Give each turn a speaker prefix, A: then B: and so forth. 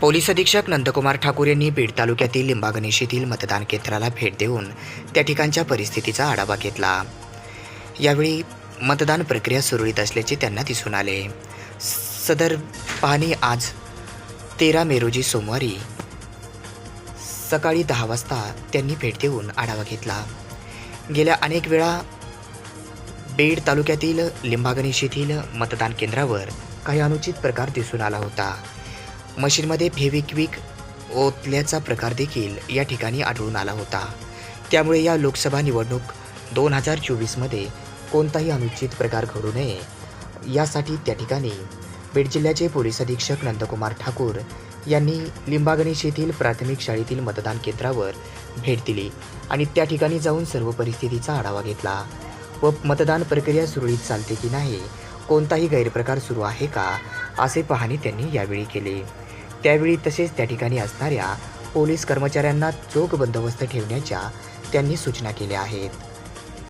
A: Police अधीक्षक नंदकुमार ठाकूर यांनी बीड तालुक्यातील लिंबागणेश येथील मतदान केंद्राला भेट देऊन त्या ठिकाणच्या परिस्थितीचा आढावा घेतला. यावेळी मतदान प्रक्रिया सुरळीत असल्याचे त्यांना दिसून आले. सदर पाहणी आज तेरा मे रोजी सोमवारी. सकाळी दहा वाजता त्यांनी भेट देऊन आढावा घेतला. गेल्या अनेक वेळा बीड तालुक्यातील लिंबागणेश येथील मतदान केंद्रावर काही अनुचित प्रकार दिसून आला होता. मशीनमध्ये फेविक्विक ओतल्याचा प्रकार देखील या ठिकाणी आढळून आला होता. त्यामुळे या लोकसभा निवडणूक दोन हजार चोवीसमध्ये कोणताही अनुचित प्रकार घडू नये. यासाठी त्या ठिकाणी बीड जिल्ह्याचे पोलीस अधीक्षक नंदकुमार ठाकूर यांनी लिंबागणेश येथील प्राथमिक शाळेतील मतदान केंद्रावर भेट दिली आणि त्या ठिकाणी जाऊन सर्व परिस्थितीचा आढावा घेतला. व मतदान प्रक्रिया सुरळीत चालते की नाही कोणताही गैरप्रकार सुरू आहे का असे पाहणी त्यांनी यावेळी केले. त्यावेळी तसेच त्या ठिकाणी असणाऱ्या पोलीस कर्मचाऱ्यांना चोख बंदोबस्त ठेवण्याच्या त्यांनी सूचना केल्या आहेत.